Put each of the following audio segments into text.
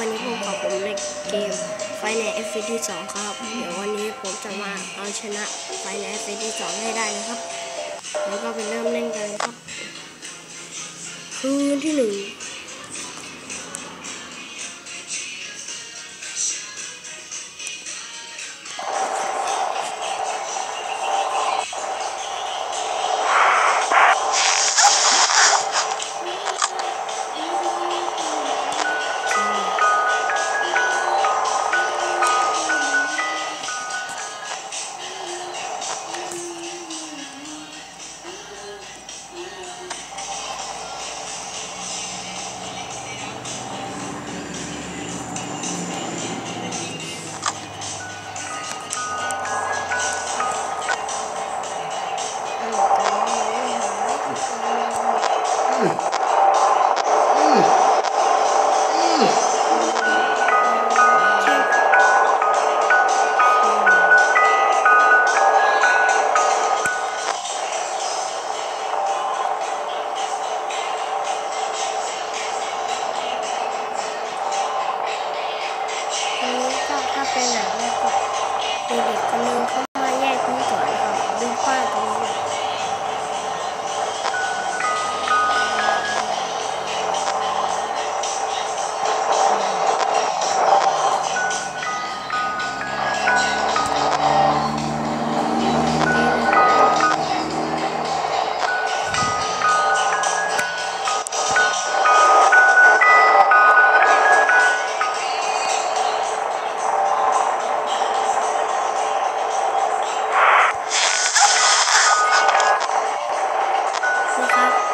วันนี้ผมขอผมในเกมไฟในเอ d 2ครับ เดี๋ยววันนี้ผมจะมาเอาชนะไฟใน f อ d 2ให้ได้นะครับ แล้วก็ไปเริ่มเล่นกันครับ คืนที่หนึ่ง น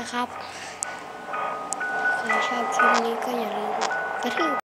นะครับ ใครชอบคลิปนี้ก็อย่าลืมกระทืบ